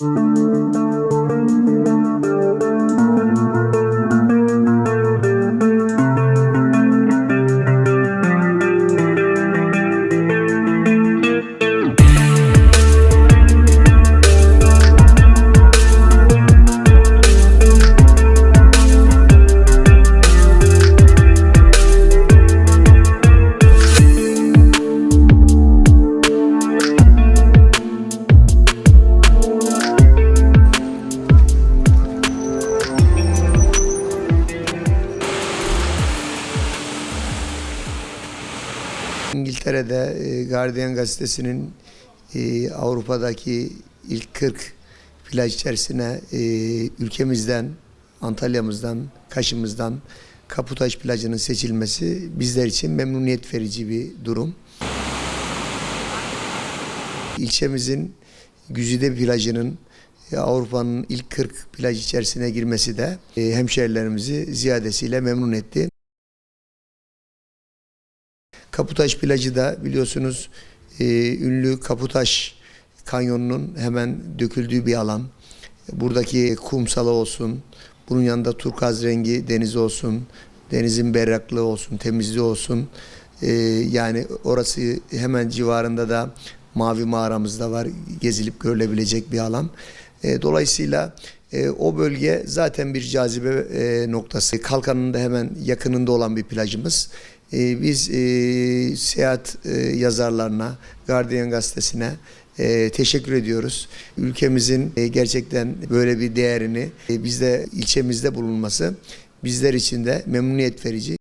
Mm-hmm. İngiltere'de e, Guardian gazetesinin e, Avrupa'daki ilk 40 plaj içerisine e, ülkemizden, Antalya'mızdan, Kaş'ımızdan Kaputaş plajının seçilmesi bizler için memnuniyet verici bir durum. İlçemizin Güzide plajının Avrupa'nın ilk 40 plaj içerisine girmesi de hemşehrilerimizi ziyadesiyle memnun etti. Kaputaş plajı da biliyorsunuz e, ünlü Kaputaş kanyonunun hemen döküldüğü bir alan. Buradaki kumsalı olsun, bunun yanında turkaz rengi deniz olsun, denizin berraklığı olsun, temizliği olsun. E, yani orası hemen civarında da mavi mağaramız da var, gezilip görülebilecek bir alan. E, dolayısıyla e, o bölge zaten bir cazibe e, noktası. Kalkanın da hemen yakınında olan bir plajımız. E, biz e, seyahat e, yazarlarına, Guardian gazetesine e, teşekkür ediyoruz. Ülkemizin gerçekten böyle bir değerini bizde ilçemizde bulunması bizler için de memnuniyet verici.